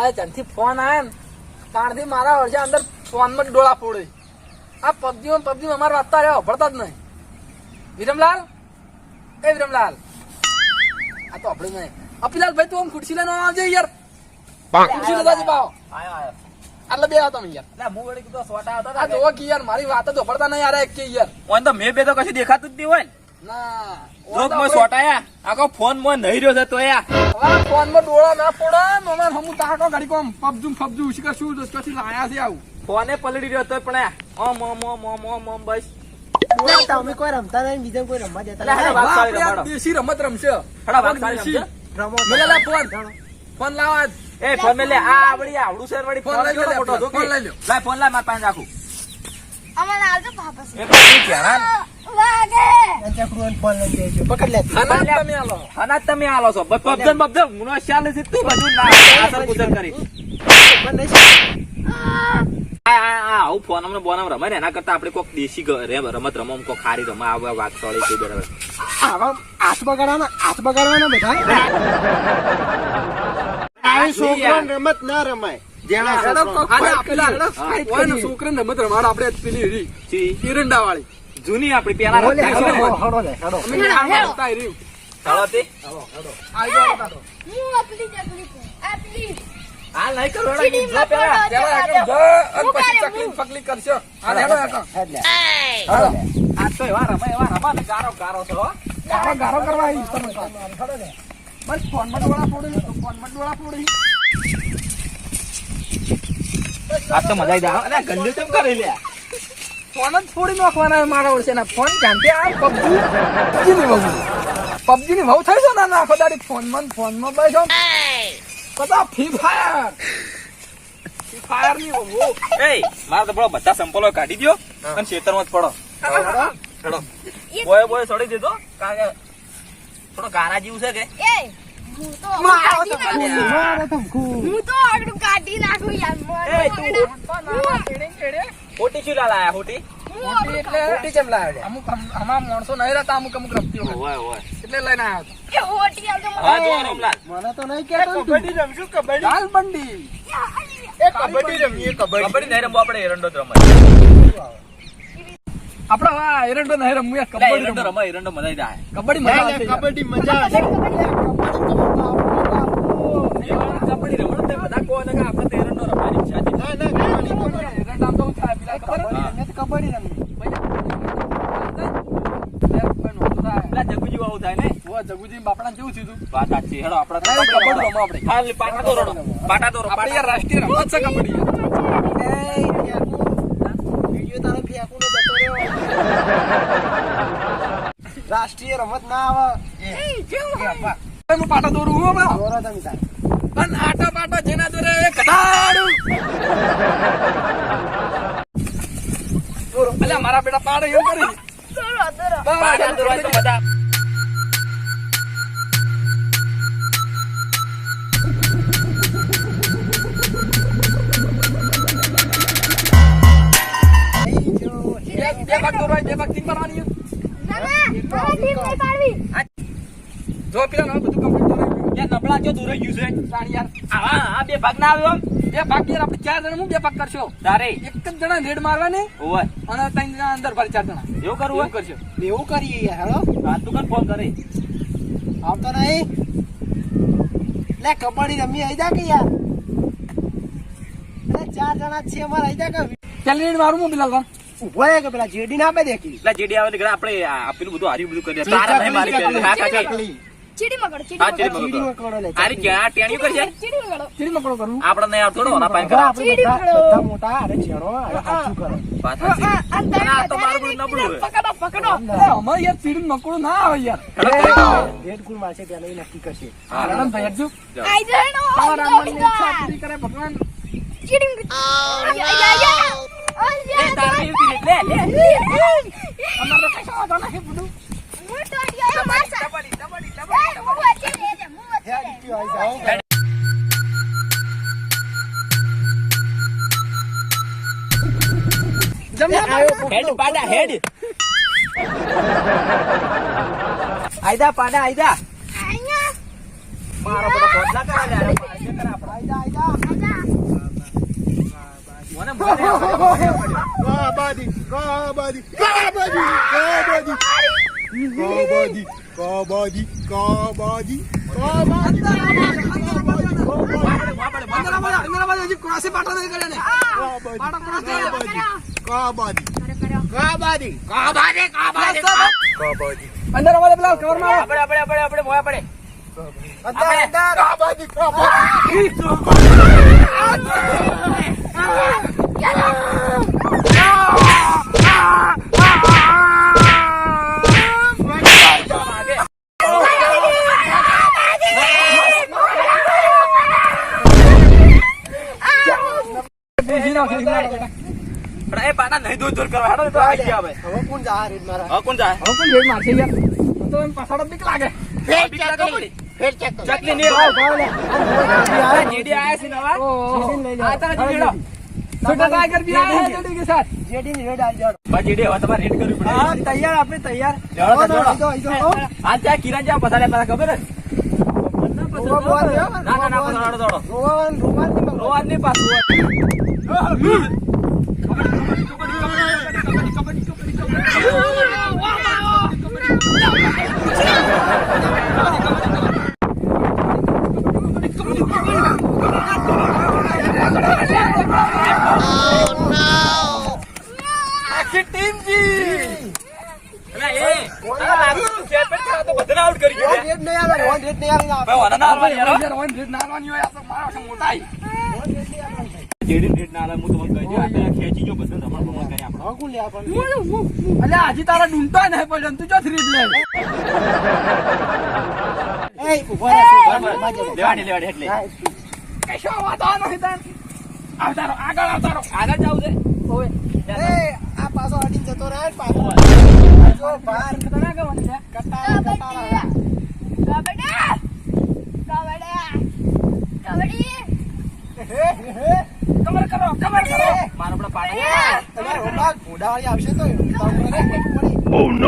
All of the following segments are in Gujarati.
આ જ્યાંથી ફોન આવ્યા ને ત્યારથી મારા વર્ષે અંદર ફોનમાં ડોળા ફોડે. આ પબજી માં પબજી અમારા વાંચતા રહ્યા ભરતા જ નહીં. વિરમલાલ? એ વિરમલાલ. આ તો આપણે નહીં. અપિલાલ ભાઈ તું આમ ખુરશી લઈને આવજે યાર. ખુરશી લેતા જ પાવ આટલે બે હતા યાર. એટલે હું વળી કીધું સોટા હતા આ જોવો કે યાર મારી વાત તો ભરતા નહીં યાર એક કે યાર. ઓન તો મેં બે તો કશું દેખાતું જ નહીં હોય ને. ના. સોટાયા? આખો ફોનમાં નહીં રહ્યો છે તો ફોનમાં ડોળા ના ફોડે મમાન હમું તાકો ગાડી કોમ પબજુ પબજુ ઉસકા શું કશું લાયા છે આવું. ફોને પલડી રહ્યો તો પણ આ ઓમ ઓમ ઓમ ઓમ ઓમ ઓમ બસ. તમે કોઈ રમતા નહીં બીજા કોઈ રમવા દેતા એટલે વાત સારી રમાડો. દેશી રમત રમશે. હડા વાત સારી રમશે. રમો મેલા ફોન. ફોન લાવા એ ફોન લે. આ આવડી આવડું છે વળી. ફોન લઈ લે ફોન લઈ લે. લાય ફોન લાય માર પાસે રાખું. અમારે આવજો પાપા છે. એ પછી તમે આલો. અનાજ તમે આલો છો. બસ બબજન મુનો શાલ છે તું બધું ના આસર કુસર કરી. પણ નહીં આ આ આ આવું ફોન અમને બોન રમે ને એના કરતા આપણે કોક દેશી રમત રમો કોક ખારી રમો આ વાત સોળી છે બરાબર. આવા હાથ બગાડવાના હાથ બગાડવાના બધા? આ રમત ના રમાય. જેના છોકરો- કોક હાલો, ફાઇટ પેલા હેડો, હેડો. ફાઇટ ઓય ને કરીએ. છોકરાને રમત રમાડ આપડે પેલી હીરી. વાળી જૂની આપણી પેલા આ નહીં કરો પેલા. પછી ચકલી હું. કરશો. આ તો એવા રમે એવા રમા ને ગારો ગારો છે ગારો ગારો કરવા. બસ ફોનમાં ડોળા ફોડી ફોનમાં ડોળા ફોડી આ તો મજા આવી જાય અરે ગંદુ કેમ કરી લે? ફોન જ છોડી નાખવાના મારા વર્ષે ના ફોન જાણતે આ પબજી પબજી ની વહુ. પબજી ની વહુ થઈ છો ને આખો દાડી? ફોનમાં ફોનમાં બેસો કદા ફ્રી ફાયર ફ્રી ફાયરની વહુ. એ મારા તો બધા સંપલો કાઢી દ્યો અને ખેતરમાં જ પડો. હેડો બોય બોય છોડી કારણ કે થોડો ગારા જેવું છે કે? એ હું તો કાઢી નાખું. મારે હું તો આગળ કાઢી નાખું યાર. મને તું ખોટી લાયા ખોટી? મોટી કેમ લાવ્યો? અમુક અમ- માણસો નહીં રહેતા અમુક અમુક રમતી હોય ઓય ઓય એટલે લઈને આવ્યો હોટી મને. તો નહીં કહેતો રમશું કબડ્ડી. દાલ બંડી એ કબડ્ડી રમીએ, કબડ્ડી. કબડ્ડી નહીં રમવું આપણે એરંડો જ રમાય. આપડે હા એરંડો નહીં રમવું કબડ્ડી એરંડો રમવું. રમાય એરંડો મજા જાય. કબડ્ડી મજા કબડ્ડી મજા આવે કબડ્ડી બધા યાર રાષ્ટ્રીય રમત છે કબડ્ડી. યાર. એ, ફેંકું. વીડિયો તારો ફેંકું ને જતો રહ્યો. રાષ્ટ્રીય રમત ના આવે. પાટા દોરું પણ આટા પાટા જેના દોરે એ કટાડું. અલ્યા બેટા પાડે એમ કરી. તો બધા. જો, બે બે ભાગ દોરવાય બે ભાગ ટીમ પાડવાની. ના, ના, મારે ટીમ નહીં પાડવી. જો પેલા બધું કમ્પ્લીટ નબળા જો દૂર ગયું છે. યાર. હા આ બે ભાગ ના આવ્યો બે ભાગ યાર આપણે ચાર જણા હું બે ભાગ કરશો? તારે. એક જ જણા રેડ મારવાની? હોય અને ત્રણ જણા અંદર ફરી ચાર જણા. એવું કરવું હોય? કરશો એવું કરીએ યાર હેલો હા તું કર ફોન કરે. આવતો નહીં. લે કબડ્ડી રમી આવી જા કે યાર. ચાર જણા છે અમારે આવી જા કે. ચાલ રેડ મારું હું બિલાલ ઊભો રહે કે પેલા જેડી ના આપે દેખી. પેલા જેડી આવે આપણે પેલું બધું હાર્યું બધું કરી તારા નહીં મારી ચીડી મકડો, ચીડી મકડો. મકડો ક્યાં ટેણિયું કરશે ચીડી મકડો. ચીડી મકડો કરું આપણે નહીં આવતો ને ઓના પાસે કરા. ચીડી બધા મોટા અરે ચેડો અરે સાચું આ, તો મારું નબળું પકડો, પકડો. અરે યાર ચીડી મકડું ના આવે યાર રેડ કુલ મારશે પેલા એ નક્કી કરશે હા, ભાઈ હજુ આઈ જાણો, તમારા આઈ ઈચ્છા પૂરી કરે ભગવાન ચીડી મકડો. આયા, આયા, આયા. લે, લે. અમારે કશો વાંધો નહીં બધું હેડ પાડા હેડ. આયદા પાડા આયદા. મારો બધો બદલા કરા લે આયદા આયદા કાબાદી કાબાદી કાબાદી કાબાદી કાબાદી કાબાદી કાબાદી અંદર અમારે પેલા કવરમાં આપણે આપણે આપણે આપણે મોયા પડે અંદર અંદર એ પાટા નહીં દૂર દૂર કરવા. હેડો તો આવી ગયા હવે. હવે કોણ જા રેડ મારા? હવે કોણ જાય? હવે કોણ ભેળ મારશે યાર? તો એમ પાછળ બીક લાગે. બીક લાગે પડી. ચકલી નહીં ભાવ ભાવ લે. અરે જેડી આયા છે નવા ઓહો. લઈ લે. આ તારા જીવેડો. છોટા ટાઈગર બી આયા હે જોડી કે સાથ. જેડી ની રેડ આઈ જા બા જેડી હવે તમારે રેડ કરવી પડે. હા તૈયાર આપણે તૈયાર. તો. આ ત્યાં કિરણ જ્યાં પસાડ્યા પાછા ખબર જ રૂમાલની પાછું રેટ આગળ આવતારો. આગળ જાવ છે. અડીને જતો રહે ને પાછો જો બહાર તને ના કહેવાનું છે. કટારા કબડ્ડી. કબડ્ડી. કબડી હે કમર કરો, કમર કરો. મારો આપણા પાટા તમારે હોમા ઘોડાવાળી આવશે તો કબડી પડી કબડ્ડી.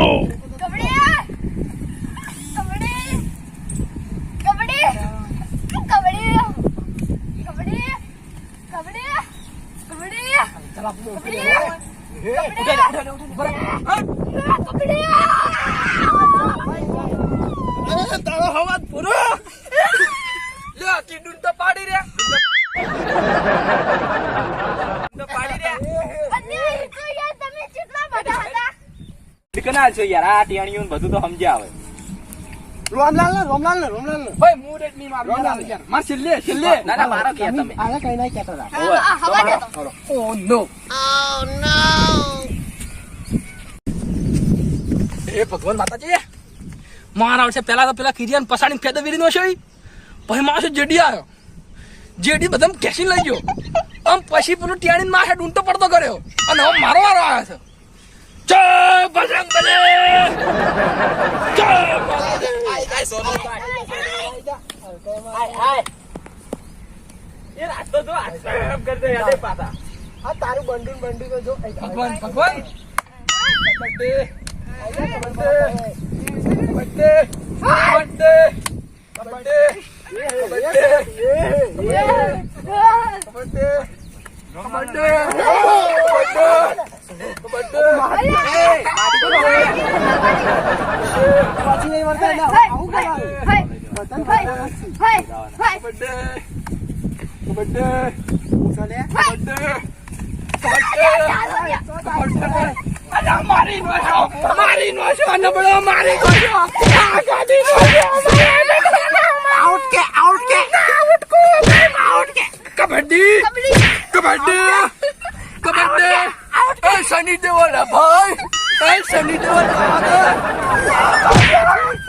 કબડી કબડી કબડી કબડી કબડી કબડી કબડી કબડ્ડી. તારો પૂરો કીડું તો પાડી રે પાડી છો યાર, આ ટેણીઓ બધું તો સમજ્યા આવે રોમલાલ ને રોમલાલ ને રોમલાલ ને ભાઈ, હું રેટ નહીં મારું. યાર, યાર. માર છેલ્લે, છેલ્લે. ના ના મારો કે તમે આને કઈ નહીં કહેતા હતા. ઓવે, આ હવા તો દેતો Oh, એ ભગવાન માતાજી. મારા વર્ષે પેલા તો પેલા કિરિયાન પસાડીને ફેદો વીરી નો છે પછી માણસો જેડી આવ્યો જેડી બધા કેસી લઈ ગયો. આમ પછી પેલું ટિયાણીને માથે ડૂંટો પડતો કર્યો. અને હવે મારો વારો આવ્યો છે. જય બજરંગ બલી જય તારું બંડું બંડું તો જો ભગવાન. ભગવાન. કબડ્ડે કબડ્ડી કબડ્ડી કબડ્ડી સની દેવલ ભાઈ સની દેવલ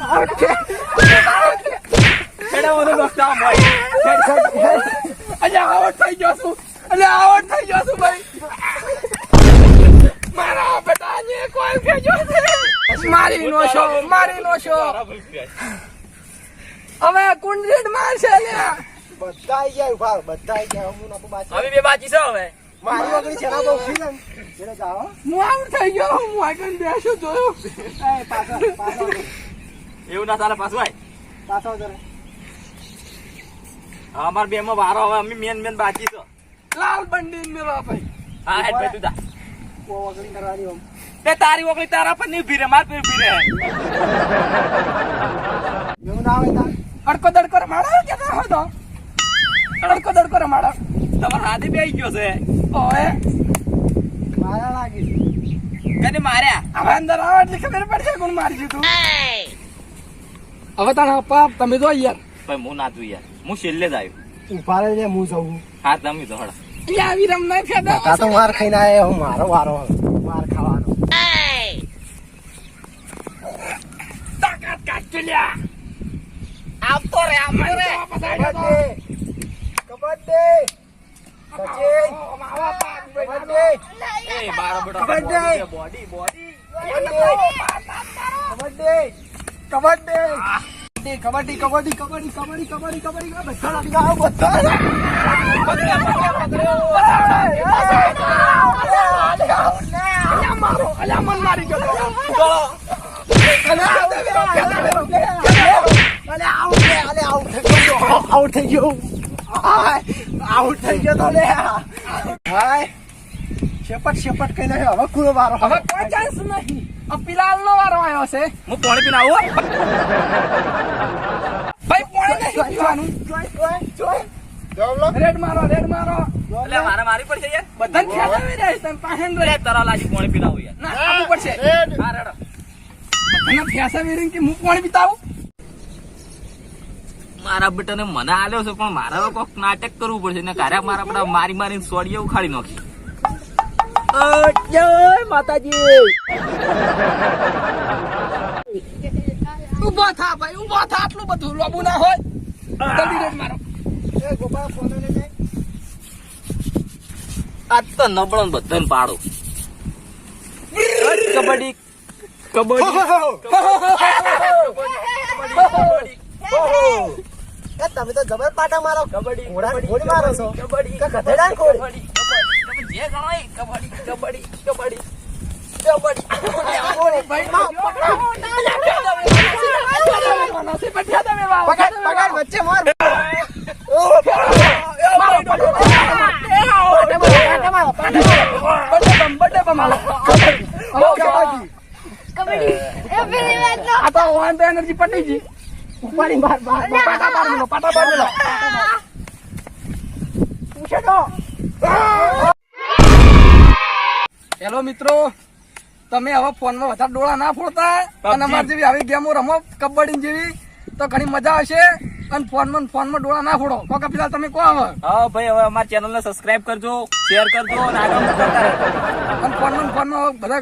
આઉટ કે ખેડાવાનો દોસ્તા મોય અલ્યા થઈ ગયો છું. અને આઉટ થઈ ગયો છું ભાઈ. મારા બેટાને કોઈ ભેજો છે. મારી નો છો મારી નો છો હવે કુંડલીડ મારશે બધા આઈ ગયા ઊભા બધા ગયા. હું બાજુ હવે બે બાકી છે હવે. મારી છે ના બહુ જાઓ. હું આઉટ થઈ ગયો હું આગળ બેસું જોયું. એ પાછો પાછો. એવું ના તારે પાછું આય. પાછો જરા. હા, અમાર બે માં વારો હવે અમે મેન મેન બાકી છો લાલ બંડી મેળો ભાઈ. હા હેડ ભાઈ તું જા. ઓગળી કરવાની આમ. તે તારી ઓગળી તારા પર નહીં ભીરે માર પર ભીરે એવું ના આવે તાર. અડકો દડકો રમાડો કેતા હોય તો અડકો દડકો રમાડો તમારો હાથે બે ગયો છે. ઓએ મારા લાગી. કને માર્યા? હવે અંદર આવ એટલે ખબર પડશે કોણ મારી દીધું હવે તારા પપ્પા તમે જો યાર. ભાઈ હું ના જોઈ યાર હું છેલ્લે જ આવ્યો. ઊભા રહેજે, હું જઉં હા તમે તો હડા આવી રમ નહીં ફેદા તા તો માર ખાઈને આયા હું મારો વારો માર ખાવાનો. તાકાત કાઢ આવતો રે આવતો રે. કબડ્ડી. કબડ્ડી. સચિન કબડ્ડી. એ બારો બેટો kabaddi. Body body kabaddi. Kabaddi. Kabaddi kabaddi kabaddi kabaddi kabaddi kabaddi બધા લાગી આવો બધા મારો અલ્યા મન મારી ગયો. આઉટ થઈ ગયો. આઉટ થઈ ગયો તો લે. હાય. શેપટ શેપટ કહીને હવે કુરો વારો હવે કોઈ ચાન્સ નહીં. આ પિલાલ નો વારો આવ્યો છે. હું પાણી પીને આવું ભાઈ પાણી નહીં પીવાનું. જોઈ જોઈ. જોઈ. રેડ મારો રેડ મારો. એટલે મારે મારી પડશે યાર. બધા ખેલાવી રહ્યા છે તમે પાસે તરા લાગી પાણી પીને યાર. ના આપવું પડશે. હા રેડો. બધાને ફેંસા વેરીને કે હું પાણી પીતાવું મારા બેટાને મને આલ્યો છે પણ મારા તો કોક નાટક કરવું પડશે. ને કારે મારા બધા મારી મારીને સોડીએ ઉખાડી નાખી. જય માતાજી ઊભો થા ભાઈ ઊભો થા આટલું બધું લોબુ ના હોય જલ્દી રેડ મારો એ ગોપાલ ફોન લઈને જાય આજ તો નબળો ને બધાને પાડો કબડ્ડી કબડ્ડી એ તમે તો જબર પાટા મારો કબડ્ડી ઘોડા મારો છો કબડ્ડી ગધેડા ઘોડી Paling kembali kembali kembali kembali kembali patah-patah dulu. Bisa dong. Hello મિત્રો તમે હવે ફોનમાં વધારે ડોળા ના ફોડતા અને અમારી જેવી આવી ગેમો રમો કબડ્ડી જેવી તો ઘણી મજા આવશે. અને ફોનમાં ફોનમાં ડોળા ના ફોડો. કો કપિલા તમે કો હવે. હા ભાઈ હવે અમારી ચેનલ ને સબસ્ક્રાઇબ કરજો શેર કરજો અને આગળ કરતા અને ફોનમાં ફોનમાં બધા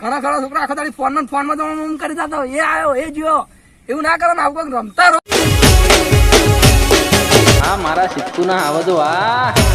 ઘણા ઘણા છોકરા આખા દાડી ફોનમાં ફોનમાં આમ કરી દેતા એ આવ્યો એ જ્યો એવું ના કરો ને આવું કંઈક રમતા રહો. હા મારા સિક્કુ ના આવો તો આ.